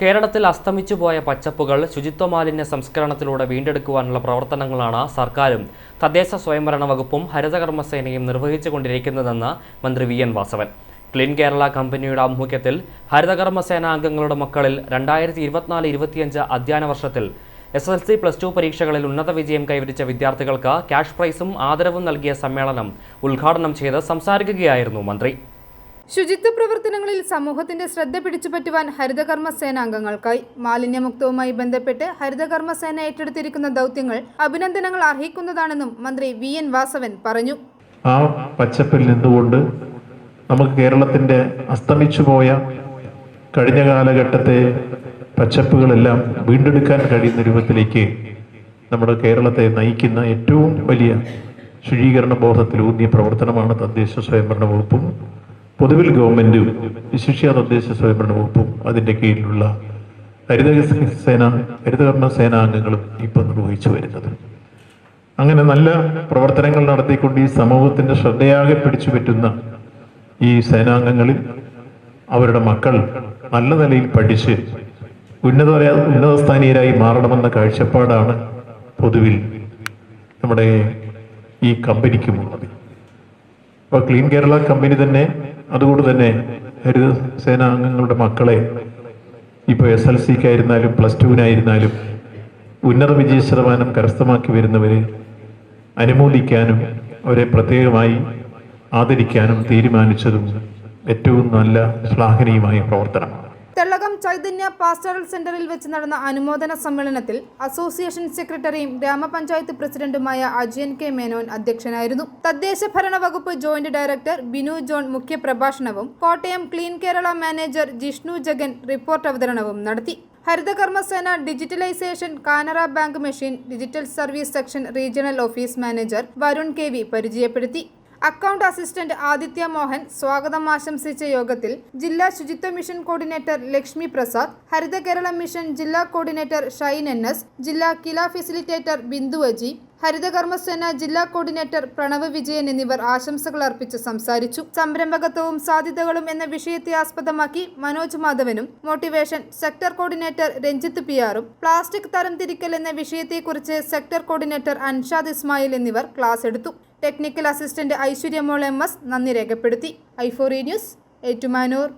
കേരളത്തിൽ അസ്തമിച്ചു പോയ പച്ചപ്പുകൾ ശുചിത്വ മാലിന്യ സംസ്കരണത്തിലൂടെ വീണ്ടെടുക്കുവാനുള്ള പ്രവർത്തനങ്ങളാണ് സർക്കാരും തദ്ദേശ സ്വയംഭരണ വകുപ്പും ഹരിതകർമ്മസേനയും നിർവഹിച്ചുകൊണ്ടിരിക്കുന്നതെന്ന് മന്ത്രി V N Vasavan. Clean Kerala കമ്പനിയുടെ ആഭിമുഖ്യത്തിൽ ഹരിതകർമ്മസേന അംഗങ്ങളുടെ മക്കളിൽ രണ്ടായിരത്തി ഇരുപത്തിനാല് ഇരുപത്തിയഞ്ച് അധ്യയന വർഷത്തിൽ S L C plus two പരീക്ഷകളിൽ ഉന്നത വിജയം കൈവരിച്ച വിദ്യാർത്ഥികൾക്ക് ക്യാഷ് പ്രൈസും ആദരവും നൽകിയ സമ്മേളനം ഉദ്ഘാടനം ചെയ്ത് സംസാരിക്കുകയായിരുന്നു മന്ത്രി. ശുചിത്വ പ്രവർത്തനങ്ങളിൽ സമൂഹത്തിന്റെ ശ്രദ്ധ പിടിച്ചുപറ്റുവാൻ ഹരിതകർമ്മ സേന അംഗങ്ങൾക്കായി മാലിന്യമുക്തവുമായി ബന്ധപ്പെട്ട് ഹരിതകർമ്മ സേന ഏറ്റെടുത്തിരിക്കുന്ന ദൗത്യങ്ങൾ അഭിനന്ദനങ്ങൾ അർഹിക്കുന്നതാണെന്നും മന്ത്രി വി എൻ വാസവൻ പറഞ്ഞു. ആ പച്ചപ്പിൽ നിന്നുകൊണ്ട് നമുക്ക് കേരളത്തിന്റെ അസ്തമിച്ചുപോയ കഴിഞ്ഞ കാലഘട്ടത്തെ പച്ചപ്പുകളെല്ലാം വീണ്ടെടുക്കാൻ കഴിയുന്ന രൂപത്തിലേക്ക് നമ്മുടെ കേരളത്തെ നയിക്കുന്ന ഏറ്റവും വലിയ ശുചീകരണ ബോധത്തിലൂന്നിയ പ്രവർത്തനമാണ് തദ്ദേശ സ്വയംഭരണ വകുപ്പും. പൊതുവിൽ ഗവൺമെന്റും വിശിഷ്യ തദ്ദേശ സ്വയംഭരണ വകുപ്പും അതിന്റെ കീഴിലുള്ള ഹരിത സേന ഹരിതകർമ്മ സേനാംഗങ്ങളും ഇപ്പം നിർവഹിച്ചു വരുന്നത്. അങ്ങനെ നല്ല പ്രവർത്തനങ്ങൾ നടത്തിക്കൊണ്ട് ഈ സമൂഹത്തിന്റെ ശ്രദ്ധയാകെ പിടിച്ചു പറ്റുന്ന ഈ സേനാംഗങ്ങളിൽ അവരുടെ മക്കൾ നല്ല നിലയിൽ പഠിച്ച് ഉന്നത ഉന്നതസ്ഥാനീയരായി മാറണമെന്ന കാഴ്ചപ്പാടാണ് പൊതുവിൽ നമ്മുടെ ഈ കമ്പനിക്കുമുള്ളത്. അപ്പോൾ ക്ലീൻ കേരള കമ്പനി തന്നെ അതുകൊണ്ട് തന്നെ ഹരിത സേനാംഗങ്ങളുടെ മക്കളെ ഇപ്പോൾ എസ് എൽ സിക്കായിരുന്നാലും പ്ലസ് ടുവിനായിരുന്നാലും ഉന്നത വിജയ ശതമാനം കരസ്ഥമാക്കി വരുന്നവരെ അനുമോദിക്കാനും അവരെ പ്രത്യേകമായി ആദരിക്കാനും തീരുമാനിച്ചതും ഏറ്റവും നല്ല ശ്ലാഘനീയമായ പ്രവർത്തനമാണ് തെള്ളകം ചൈതന്യ പാസ്റ്ററൽ സെന്ററിൽ വെച്ച് നടന്ന അനുമോദന സമ്മേളനത്തിൽ അസോസിയേഷൻ സെക്രട്ടറിയും ഗ്രാമപഞ്ചായത്ത് പ്രസിഡന്റുമായ അജയൻ കെ മേനോൻ അധ്യക്ഷനായിരുന്നു. തദ്ദേശ ഭരണ വകുപ്പ് joint director Binu John മുഖ്യപ്രഭാഷണവും Kottayam clean Kerala manager Jishnu Jagan report അവതരണവും നടത്തി. ഹരിതകർമ്മസേന digitalisation Canara bank machine digital service section regional office manager Varun K V പരിചയപ്പെടുത്തി. അക്കൗണ്ട് അസിസ്റ്റന്റ് ആദിത്യ മോഹൻ സ്വാഗതം ആശംസിച്ച യോഗത്തിൽ ജില്ലാ ശുചിത്വ mission coordinator Lakshmi Prasad Haritha Keralam mission ജില്ലാ coordinator Shine N S ജില്ലാ കില ഫെസിലിറ്റേറ്റർ ബിന്ദു അജി ഹരിതകർമ്മസേന ജില്ലാ കോർഡിനേറ്റർ പ്രണവ് വിജയൻ എന്നിവർ ആശംസകൾ അർപ്പിച്ച് സംസാരിച്ചു. സംരംഭകത്വവും സാധ്യതകളും എന്ന വിഷയത്തെ ആസ്പദമാക്കി Manoj മാധവനും motivation sector coordinator Ranjith P ആറും പ്ലാസ്റ്റിക് തരംതിരിക്കൽ എന്ന വിഷയത്തെക്കുറിച്ച് സെക്ടർ കോർഡിനേറ്റർ അൻഷാദ് ഇസ്മായിൽ എന്നിവർ ക്ലാസ് എടുത്തു. Technical assistant Aishwaryamol M S നന്ദി രേഖപ്പെടുത്തി. ഐഫോറി ന്യൂസ് ഏറ്റുമാനൂർ.